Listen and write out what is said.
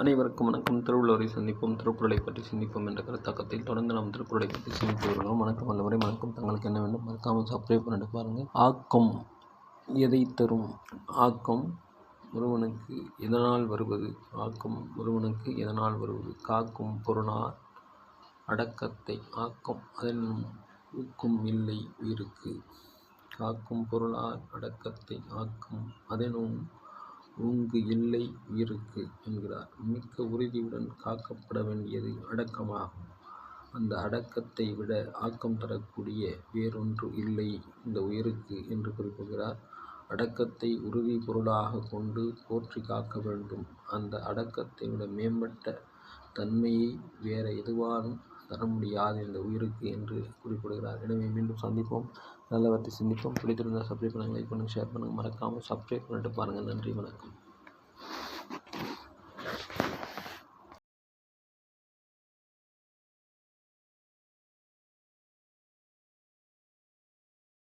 அனைவருக்கும் வணக்கம். திருவள்ளுவரை சந்திப்போம் திருக்குறளை பற்றி சிந்திப்போம் என்ற கருத்தாக்கத்தில் தொடர்ந்து நாம் திருக்குறளை பற்றி சிந்தித்து வருகிறோம். வணக்கம் வல்லவரை வணக்கம். தங்களுக்கு என்ன வேண்டும்? மறக்காமல் சப்ஸ்கிரைப் பண்ணிட்டு பாருங்கள் ஆக்கம் எதை தரும்? ஆக்கம் ஒருவனுக்கு எதனால் வருவது? ஆக்கம் ஒருவனுக்கு எதனால் வருவது? காக்கும் பொருளார் அடக்கத்தை ஆக்கம் அதன் ஊக்கும் இல்லை உயிருக்கு. காக்கும் பொருளார் அடக்கத்தை ஆக்கம் அதனும் ஊங்கு இல்லை உயிருக்கு என்கிறார். மிக்க உறுதியுடன் காக்கப்பட வேண்டியது அடக்கமாகும் அந்த அடக்கத்தை விட ஆக்கம் தரக்கூடிய வேறொன்று இல்லை இந்த உயிருக்கு என்று குறிப்பிடுகிறார். அடக்கத்தை உறுதி பொருளாக கொண்டு போற்றி காக்க வேண்டும். அந்த அடக்கத்தை விட மேம்பட்ட தன்மையை வேற எதுவாலும் தர முடியாது இந்த உயிருக்கு என்று குறிப்பிடுகிறார். எனவே மீண்டும் சந்திப்போம். நல்லவற்றை சிந்திப்போம். பிடித்திருந்தால் சப்ஸ்கிரைப் பண்ணுங்கள் லைக் பண்ணுங்கள் ஷேர் பண்ணுங்கள் மறக்காமல் சப்ஸ்கிரைப் பண்ணிட்டு பாருங்கள் நன்றி வணக்கம்.